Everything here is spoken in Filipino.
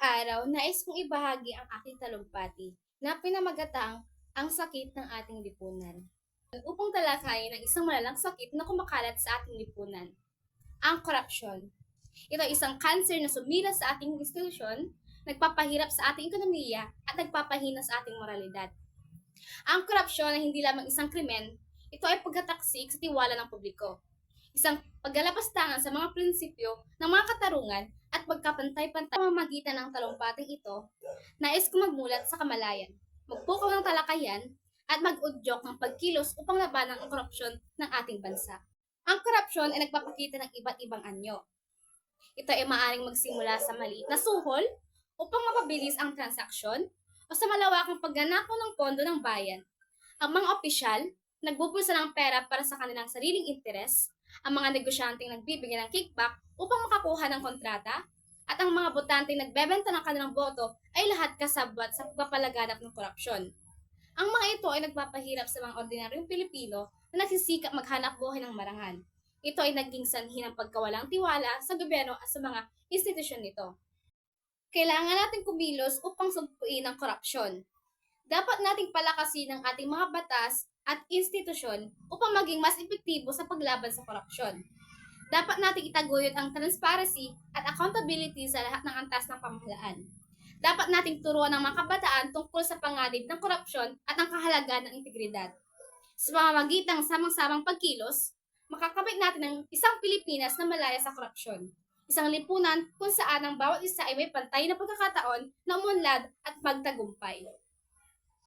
araw, nais kong ibahagi ang aking talumpati na pinamagatang ang sakit ng ating lipunan. Upang talakayin ang isang malalang sakit na kumakalat sa ating lipunan, ang korupsyon. Ito ay isang cancer na sumira sa ating institusyon, nagpapahirap sa ating ekonomiya at nagpapahina sa ating moralidad. Ang korupsyon ay hindi lamang isang krimen, ito ay pagkataksik sa tiwala ng publiko. Isang paglalapastangan sa mga prinsipyo ng mga katarungan at pagkapantay-pantay sa pamamagitan ng talumpating ito, nais ko magmulat sa kamalayan, magpukaw ng talakayan, at mag-udyok ng pagkilos upang labanan ang korupsyon ng ating bansa. Ang korupsyon ay nagpapakita ng iba't ibang anyo. Ito ay maaaring magsimula sa maliit na suhol upang mapabilis ang transaksyon o sa malawakang pagnanakaw ng pondo ng bayan. Ang mga opisyal, nagbubulsa ng pera para sa kanilang sariling interes, ang mga negosyanteng nagbibigay ng kickback upang makakuha ng kontrata, at ang mga botanteng nagbebenta ng kanilang boto ay lahat kasabwat sa pagpapalaganap ng korupsyon. Ang mga ito ay nagpapahirap sa mga ordinaryong Pilipino na nagsisikap maghanap buhay ng marangal. Ito ay naging sanhi ng pagkawalang tiwala sa gobyerno at sa mga institusyon nito. Kailangan natin kumilos upang sugpuin ang korupsyon. Dapat nating palakasin ang ating mga batas at institusyon upang maging mas epektibo sa paglaban sa korupsyon. Dapat nating itaguyod ang transparency at accountability sa lahat ng antas ng pamahalaan. Dapat nating turuan ng mga kabataan tungkol sa panganib ng korupsyon at ang kahalagaan ng integridad. Sa pamamagitan ng samang-samang pagkilos, makakamit natin ang isang Pilipinas na malaya sa korupsyon. Isang lipunan kung saan ang bawat isa ay may pantay na pagkakataon na umunlad at magtagumpay.